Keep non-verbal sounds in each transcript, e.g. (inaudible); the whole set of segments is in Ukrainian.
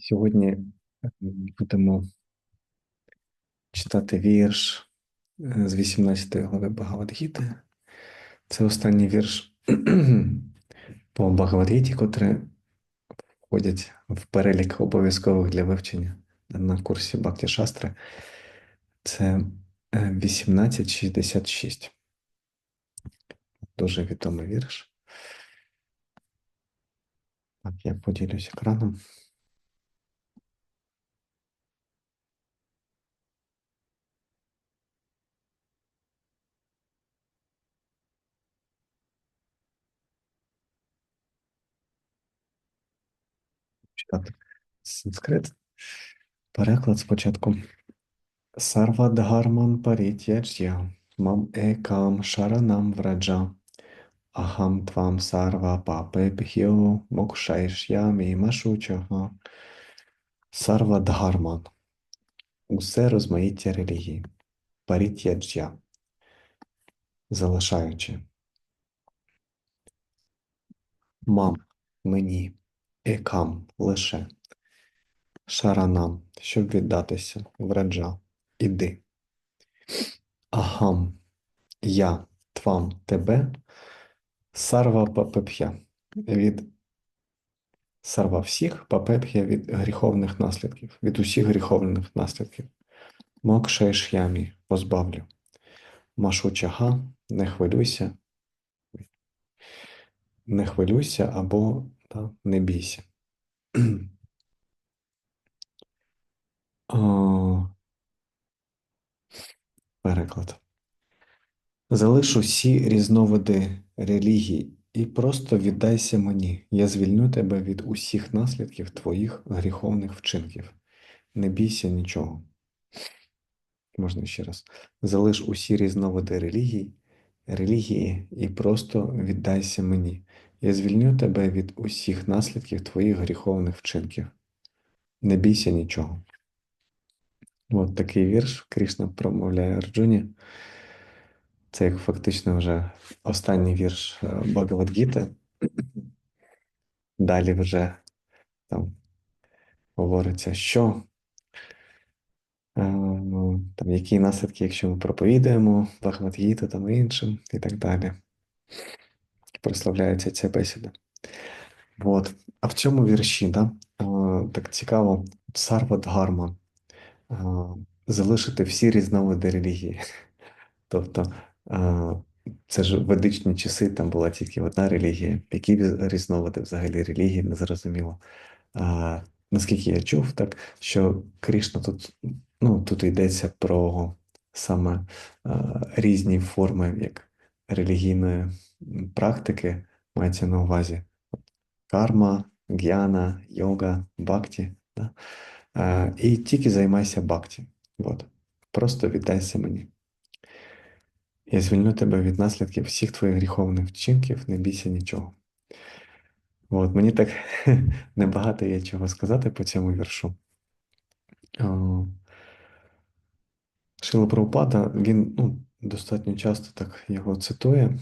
Сьогодні е, будемо читати вірш е, з 18 глави Багавадгіти. Це останній вірш (clears throat) по Багавадгіті, котрі входять в перелік обов'язкових для вивчення на курсі Бхакти Шастри. Це е, 1866. Дуже відомий вірш. Так, я поділюсь екраном. Читати санскрит. Переклад спочатку. Сарвадгарман парітяджя, мам екам шаранам враджа, ахам твам сарва папебхьо мокшайшямі машучага. Сарвадгарман. Усе розмаїття релігії. Парітяджя. Залишаючи. Мам мені екам лише. Шаранам, щоб віддатися, враджа, іди. Агам, я, твам, тебе, сарва папепхя, від сарва всіх, папепхя від гріховних наслідків, від усіх гріховних наслідків. Мокшеш'ямі, позбавлю. Машу чага, не хвилюйся, не хвилюйся або та, не бійся. (clears throat) Переклад. Залиш усі різновиди релігій і просто віддайся мені. Я звільню тебе від усіх наслідків твоїх гріховних вчинків. Не бійся нічого. Можна ще раз. Залиш усі різновиди релігій, релігії і просто віддайся мені. Я звільню тебе від усіх наслідків твоїх гріховних вчинків. Не бійся нічого. От такий вірш Кришна промовляє Арджуні. Це як фактично вже останній вірш е, Багавадгіти. (clears throat) Далі вже там говориться, що е, там, які наслідки, якщо ми проповідуємо Багавадгіту там іншим, і так далі. Прославляється ця бесіда. От. А в цьому вірші, да, е, так цікаво, Сарвадгарма залишити всі різновиди релігії. (laughs) Тобто це ж ведичні часи, там була тільки одна релігія. Які різновиди взагалі релігії, не зрозуміло. Наскільки я чув, так що Кришна тут ну, тут йдеться про саме різні форми як релігійної практики, мається на увазі карма, гьяна, йога, бхакті. Да? А, І тільки займайся бхакті. От. Просто віддайся мені. Я звільню тебе від наслідків всіх твоїх гріховних вчинків, не бійся нічого. От, Мені так (laughs) небагато є чого сказати по цьому віршу. Шила Прабхупада, він ну, достатньо часто так його цитує,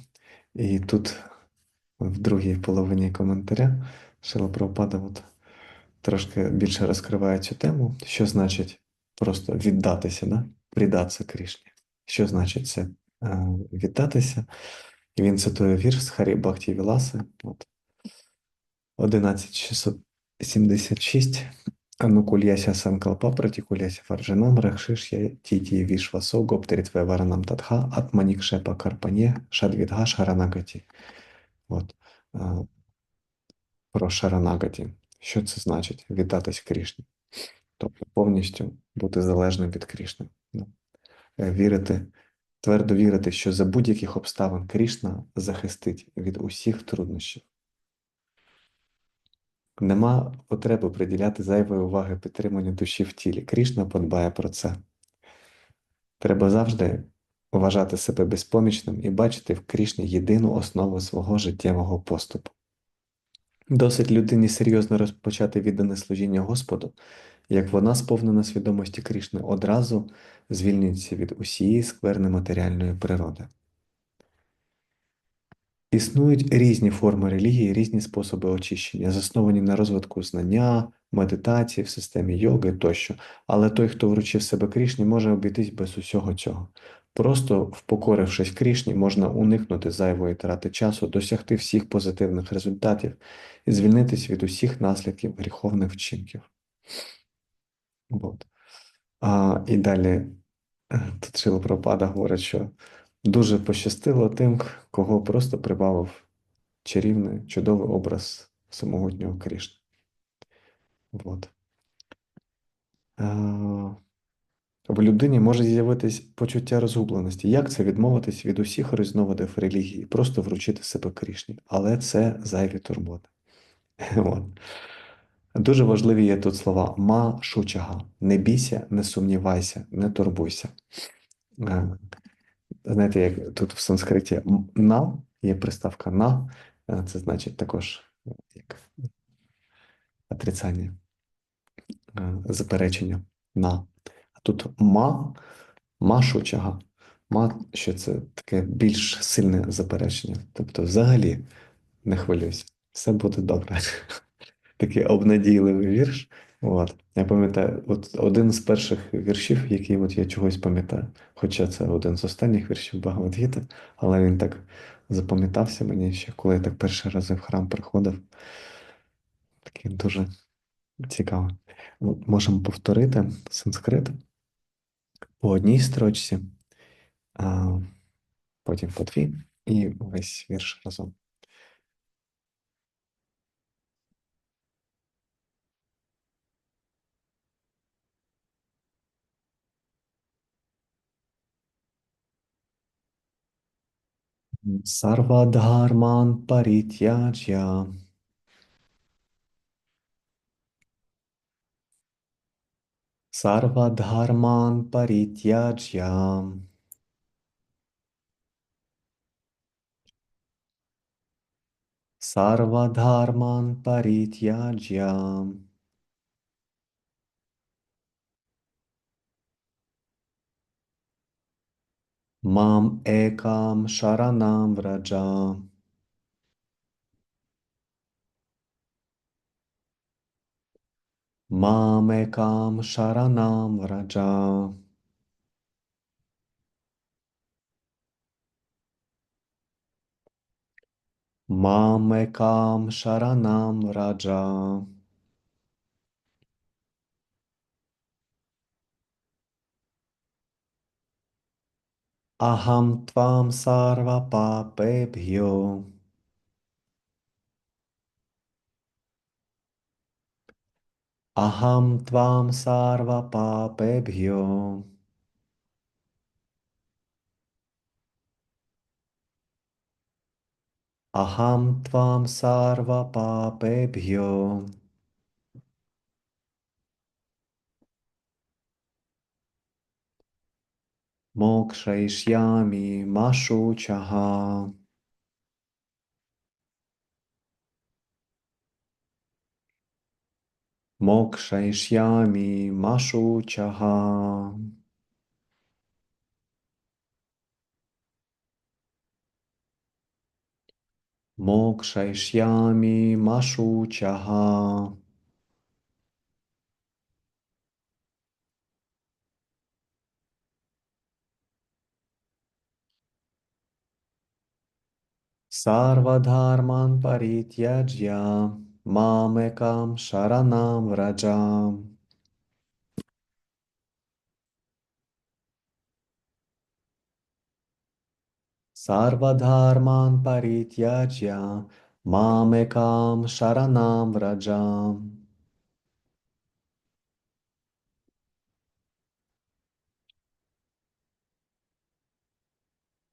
і тут в другій половині коментаря Шила Прабхупада от трошки більше розкриває цю тему, що значить просто віддатися, да? придатися Крішні. Що значить це Е, віддатися. І він цитує вірш з Харі Бахті Віласи. От. 11676. Анукульяся санкалпа пратікуляся фарджанам рахшиш я тіті вішвасо гоптерітве варанам татха атманікшепа карпані шадвідга шаранагаті. От. Про шаранагаті. Що це значить? Віддатись Крішні. Тобто повністю бути залежним від Крішни. Е, вірити Твердо вірити, що за будь-яких обставин Крішна захистить від усіх труднощів. Нема потреби приділяти зайвої уваги підтриманню душі в тілі. Крішна подбає про це. Треба завжди вважати себе безпомічним і бачити в Крішні єдину основу свого життєвого поступу. Досить людині серйозно розпочати віддане служіння Господу, як вона, сповнена свідомості Крішни, одразу звільнюється від усієї скверни матеріальної природи. Існують різні форми релігії, різні способи очищення, засновані на розвитку знання, медитації, в системі йоги тощо. Але той, хто вручив себе Крішні, може обійтись без усього цього. Просто впокорившись Крішні, можна уникнути зайвої трати часу, досягти всіх позитивних результатів і звільнитись від усіх наслідків гріховних вчинків. От. А, І далі е, тут Шила Пропада говорить, що дуже пощастило тим, кого просто прибавив чарівний, чудовий образ самогутнього Крішни. От. А, в людині може з'явитись почуття розгубленості. Як це відмовитись від усіх різновидів релігії, просто вручити себе Крішні? Але це зайві турботи. (laughs) От. Дуже важливі є тут слова ма шучага. Не бійся, не сумнівайся, не турбуйся. Знаєте, як тут в санскриті на є приставка на, е, це значить також як отрицання, е, заперечення на. А тут ма, машучага. Ма, що це таке більш сильне заперечення. Тобто, взагалі не хвилюйся, все буде добре. (laughs) Такий обнадійливий вірш. От. Я пам'ятаю, от один з перших віршів, який от я чогось пам'ятаю, хоча це один з останніх віршів Багавадгіти, але він так запам'ятався мені ще, коли я так перший раз в храм приходив. Такий дуже цікавий. Можемо повторити санскрит по одній строчці, а потім по дві, і весь вірш разом. सर्वधर्मान् परित्याज्य सर्वधर्मान् परित्याज्य सर्वधर्मान् परित्याज्य माँ एकाम शरणं व्रज माँ एकाम शरणं व्रज माँ एकाम शरणं व्रज अहं त्वां सर्वपापेभ्यो। अहं त्वां सर्वपापेभ्यो। अहं त्वां सर्वपापेभ्यो। Tvam sarva papebhyo Mokshayishyami mashuchaha Mokshayishyami सर्वधर्मान् परित्यज्य मामेकां शरणं व्रज सर्वधर्मान् परित्यज्य मामेकां शरणं व्रजाम्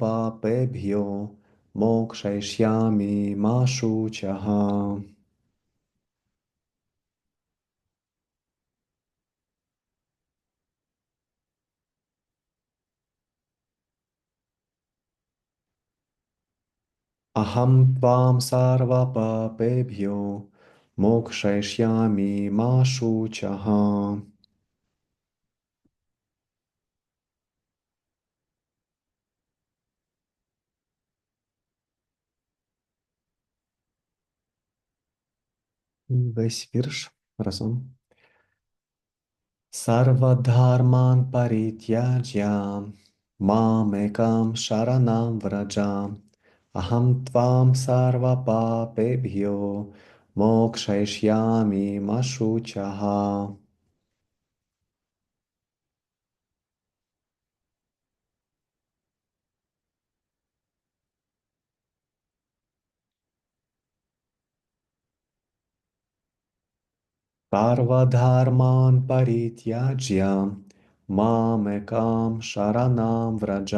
papebhyo mokshayishyami mashuchaha Aham tvam sarva papebhyo mokshayishyami ma shuchaha. Aham tvam Весь вірш разом. Sarvadharman parityajya mamekam sharanam vraja aham tvam sarva papebhyo mokshayishyami सर्वधर्मान् परित्याज्य मामेकां शरणां व्रज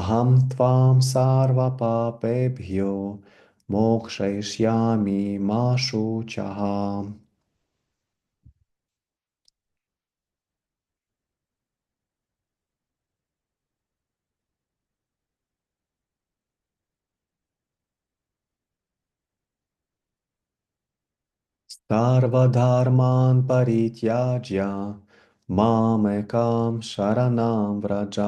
अहं त्वां सर्वपापेभ्यो मोक्षयिष्यामि मा शुचः सर्वधर्मान् परित्याज्य मामेकां शरणां व्रज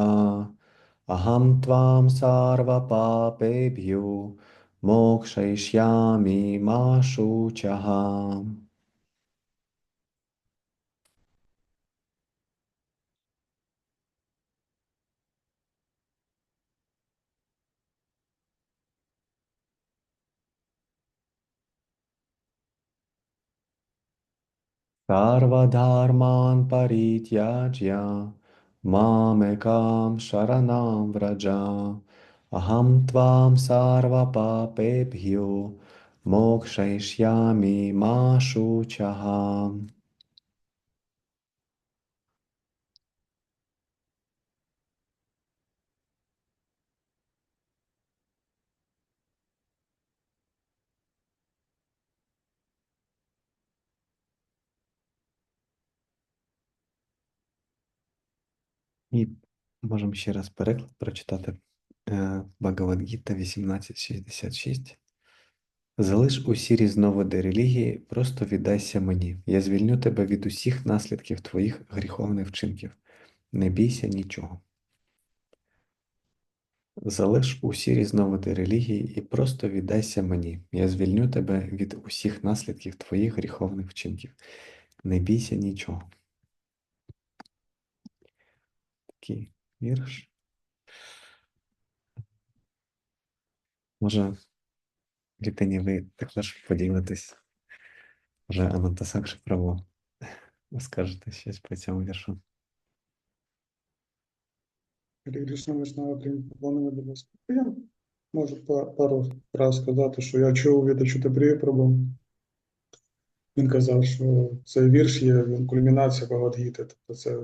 अहं त्वां सर्वपापेभ्यो मोक्षयिष्यामि मा शुचः सर्वधर्मान् परित्याज्य मामेकां शरणां व्रज अहं त्वां सर्वपापेभ्यो मोक्षयिष्यामि मा शूचहाम् І можемо ще раз переклад прочитати. Е, Багавадгіта 1866. Залиш усі різновиди релігії, просто віддайся мені. Я звільню тебе від усіх наслідків твоїх гріховних вчинків. Не бійся нічого. Залиш усі різновиди релігії і просто віддайся мені. Я звільню тебе від усіх наслідків твоїх гріховних вчинків. Не бійся нічого. Такий вірш. Може, Літині, ви також поділитесь. Вже Анантасакши право. Ви скажете щось по цьому віршу. Гарі Кришна Вайшнава прийміть поклонення. Я можу пару фраз сказати, що я чув від Ачутабрії Прабу. Він казав, що цей вірш є він кульмінація Бхагавадгіти. Тобто це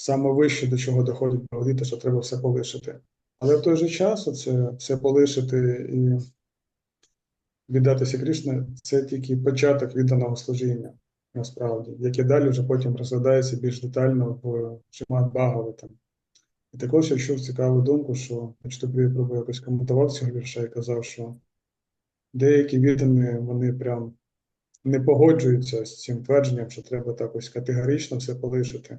саме вище, до чого доходить Бхагавадгіта, що треба все полишити. Але в той же час оце все полишити і віддатися Кришні – це тільки початок відданого служіння, насправді, яке далі вже потім розглядається більш детально в Шимат Бхагаватам. І також я чув цікаву думку, що Ачтабрій Прабу якось коментував цього вірша і казав, що деякі віддані, вони прям не погоджуються з цим твердженням, що треба так ось категорично все полишити.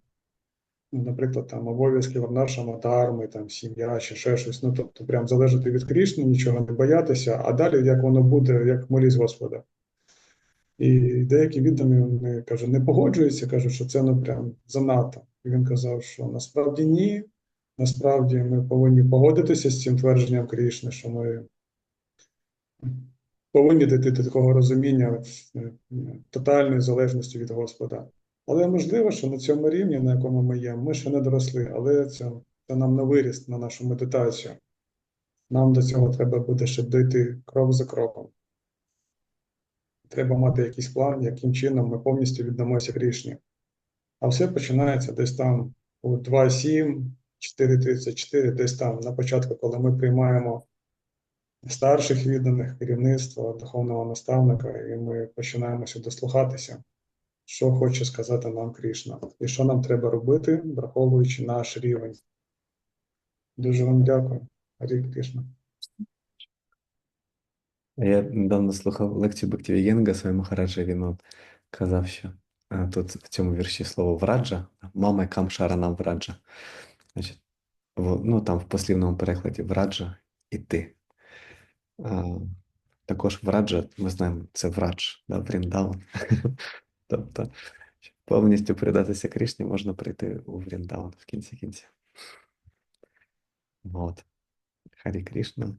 Наприклад, там обов'язки Варнашама Дharми, там сім'я чи ще щось. Ну, тобто, прям залежати від Крішни, нічого не боятися, а далі як воно буде, як молість Господа. І деякі віддані вони каже, не погоджуються, кажуть, що це ну прям занадто. І він казав, що насправді ні. Насправді ми повинні погодитися з цим твердженням Крішни, що ми повинні до такого розуміння е, тотальної залежності від Господа. Але можливо, що на цьому рівні, на якому ми є, ми ще не доросли, але це, це нам на виріст на нашу медитацію. Нам до цього треба буде ще дойти крок за кроком. Треба мати якийсь план, яким чином ми повністю віддамося Крішні. А все починається десь там у 2.7, 4.34, десь там на початку, коли ми приймаємо старших відданих керівництва, духовного наставника, і ми починаємо сюди слухатися, що хоче сказати нам Крішна, і що нам треба робити, враховуючи наш рівень. Дуже вам дякую, Гарі Крішна. Я недавно слухав лекцію Бактівієнга своєму Махараджі, він от казав, що тут в цьому вірші слово враджа, мама камшара нам враджа. Ну там в послівному перекладі враджа і ти. Також враджа, ми знаємо, це врадж, да, Вріндаун. Тобто, щоб повністю передатися Кришні, можна прийти у Вріндаун в кінці кінців. От. Харі Кришна.